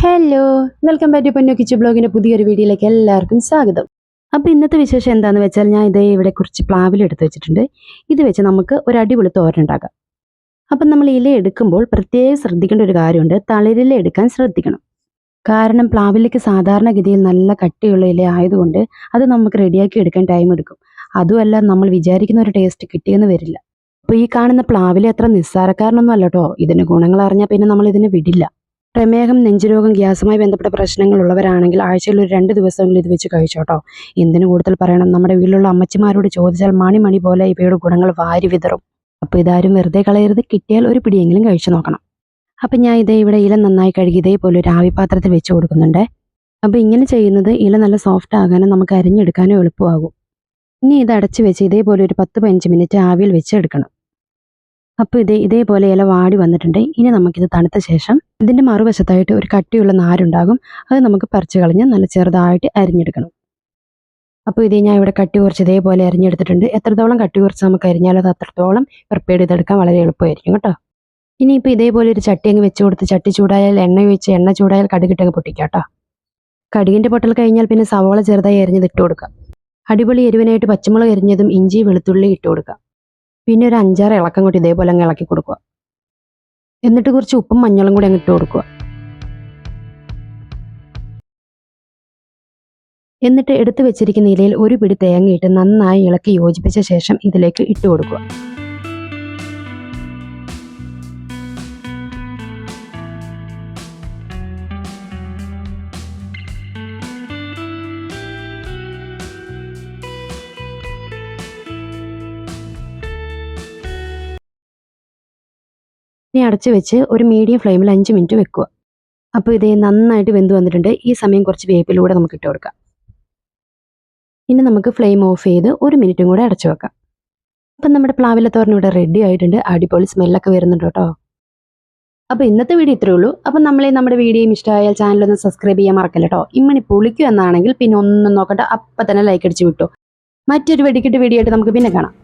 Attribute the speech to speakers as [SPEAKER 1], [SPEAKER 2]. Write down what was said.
[SPEAKER 1] Hello welcome back to പൊന്നു കിച്ചു ബ്ലോഗിന്റെ പുതിയൊരു വീഡിയോയിലേക്ക് എല്ലാവർക്കും സ്വാഗതം. അപ്പോൾ ഇന്നത്തെ വിശേഷം എന്താണെന്ന് വെച്ചാൽ ഞാൻ ഇതേ ഇവിടെ കുറച്ച് പ്ലാവിൽ എടുത്ത് വെച്ചിട്ടുണ്ട്. ഇത് വെച്ച് നമുക്ക് ഒരു അടിപൊളി തോരൻ ഉണ്ടാക്കാം. അപ്പം നമ്മൾ ഇല എടുക്കുമ്പോൾ പ്രത്യേകം ശ്രദ്ധിക്കേണ്ട ഒരു കാര്യമുണ്ട്. തളിരില എടുക്കാൻ ശ്രദ്ധിക്കണം. കാരണം പ്ലാവിലേക്ക് സാധാരണഗതിയിൽ നല്ല കട്ടിയുള്ള ഇല ആയതുകൊണ്ട് അത് നമുക്ക് റെഡിയാക്കി എടുക്കാൻ ടൈം എടുക്കും. അതുമല്ല നമ്മൾ വിചാരിക്കുന്ന ഒരു ടേസ്റ്റ് കിട്ടിയെന്ന് വരില്ല. അപ്പോൾ ഈ കാണുന്ന പ്ലാവിലെ അത്ര നിസ്സാരക്കാരനൊന്നും അല്ല ഇതിന് ഗുണങ്ങൾ അറിഞ്ഞാൽ പിന്നെ നമ്മൾ ഇതിനെ വിടില്ല. പ്രമേഹം നെഞ്ചുരോഗം ഗ്യാസുമായി ബന്ധപ്പെട്ട പ്രശ്നങ്ങൾ ഉള്ളവരാണെങ്കിൽ ആഴ്ചയിൽ ഒരു രണ്ട് ദിവസമെങ്കിലും ഇത് വെച്ച് കഴിച്ചോട്ടോ എന്തിനു കൂടുതൽ പറയണം? നമ്മുടെ വീട്ടിലുള്ള അമ്മച്ചിമാരോട് ചോദിച്ചാൽ മണി മണി പോലെ ഇവയുടെ ഗുണങ്ങൾ വാരി വിതറും. അപ്പോൾ ഇതാരും വെറുതെ കളയരുത്. കിട്ടിയാൽ ഒരു പിടിയെങ്കിലും കഴിച്ചു നോക്കണം. അപ്പം ഞാൻ ഇതേ ഇവിടെ ഇല നന്നായി കഴുകി ഇതേപോലെ ഒരു ആവിപാത്രത്തിൽ വെച്ച് കൊടുക്കുന്നുണ്ട്. അപ്പോൾ ഇങ്ങനെ ചെയ്യുന്നത് ഇല നല്ല സോഫ്റ്റ് ആകാനും നമുക്ക് അരിഞ്ഞെടുക്കാനും എളുപ്പമാകും. ഇനി ഇത് അടച്ചു വെച്ച് ഇതേപോലെ ഒരു പത്ത് പതിനഞ്ച് മിനിറ്റ് ആവിയിൽ വെച്ച് എടുക്കണം. അപ്പോൾ ഇതേ ഇതേപോലെ ഇല വാടി വന്നിട്ടുണ്ട്. ഇനി നമുക്കിത് തണുത്ത ശേഷം ഇതിന്റെ മറുവശത്തായിട്ട് ഒരു കട്ടിയുള്ള നാരുണ്ടാകും. അത് നമുക്ക് പറിച്ച് കളഞ്ഞ് നല്ല ചെറുതായിട്ട് അരിഞ്ഞെടുക്കണം. അപ്പോൾ ഇത് ഞാൻ ഇവിടെ കട്ടി കുറച്ച് ഇതേപോലെ അരിഞ്ഞെടുത്തിട്ടുണ്ട്. എത്രത്തോളം കട്ടി കുറച്ച് നമുക്ക് അരിഞ്ഞാലും അത് അത്രത്തോളം പ്രിപ്പയർ ചെയ്തെടുക്കാൻ വളരെ എളുപ്പമായിരിക്കും കേട്ടോ. ഇനിയിപ്പോൾ ഇതേപോലെ ഒരു ചട്ടി അങ്ങ് വെച്ച് കൊടുത്ത് ചട്ടി ചൂടായാൽ എണ്ണ ഒഴിച്ച് എണ്ണ ചൂടായാൽ കടുകിട്ടങ്ങ് പൊട്ടിക്കാം കേട്ടോ. കടുകിന്റെ പൊട്ടൽ കഴിഞ്ഞാൽ പിന്നെ സവോള ചെറുതായി അരിഞ്ഞത് ഇട്ട് കൊടുക്കാം. അടിപൊളി എരിവിനായിട്ട് പച്ചമുളക് എരിഞ്ഞതും ഇഞ്ചി വെളുത്തുള്ളി ഇട്ട് കൊടുക്കാം. പിന്നെ ഒരു അഞ്ചാറ് ഇളക്കം കൂടി ഇതേപോലെ അങ്ങ് ഇളക്കി കൊടുക്കുക. എന്നിട്ട് കുറച്ച് ഉപ്പും മഞ്ഞളും കൂടി അങ്ങ് ഇട്ട് കൊടുക്കുക. എന്നിട്ട് എടുത്തു വെച്ചിരിക്കുന്ന ഇലയിൽ ഒരു പിടി തേങ്ങയിട്ട് നന്നായി ഇളക്കി യോജിപ്പിച്ച ശേഷം ഇതിലേക്ക് ഇട്ട് കൊടുക്കുക. ഇനി അടച്ചു വെച്ച് ഒരു മീഡിയം ഫ്ലെയിമിൽ അഞ്ച് മിനിറ്റ് വെക്കുക. അപ്പോൾ ഇത് നന്നായിട്ട് വെന്ത് വന്നിട്ടുണ്ട്. ഈ സമയം കുറച്ച് വേപ്പിലൂടെ നമുക്ക് ഇട്ട് കൊടുക്കാം. ഇനി നമുക്ക് ഫ്ലെയിം ഓഫ് ചെയ്ത് ഒരു മിനിറ്റും കൂടെ അടച്ചു വെക്കാം. അപ്പം നമ്മുടെ പ്ലാവിലെ തോരൻ ഇവിടെ റെഡി ആയിട്ടുണ്ട്. അടിപൊളി സ്മെല്ലൊക്കെ വരുന്നുണ്ട് കേട്ടോ. അപ്പോൾ ഇന്നത്തെ വീഡിയോ ഇത്രയേ ഉള്ളൂ. അപ്പം നമ്മളെ നമ്മുടെ വീഡിയോയും ഇഷ്ടമായാൽ ചാനലൊന്ന് സബ്സ്ക്രൈബ് ചെയ്യാൻ മറക്കല്ല കേട്ടോ. ഇമ്മണി പൊളിക്കും എന്നാണെങ്കിൽ പിന്നെ ഒന്നും നോക്കട്ടെ അപ്പം തന്നെ ലൈക്ക് അടിച്ച് വിട്ടു. മറ്റൊരു വെടിക്കെട്ട് വീഡിയോ ആയിട്ട് നമുക്ക് പിന്നെ കാണാം.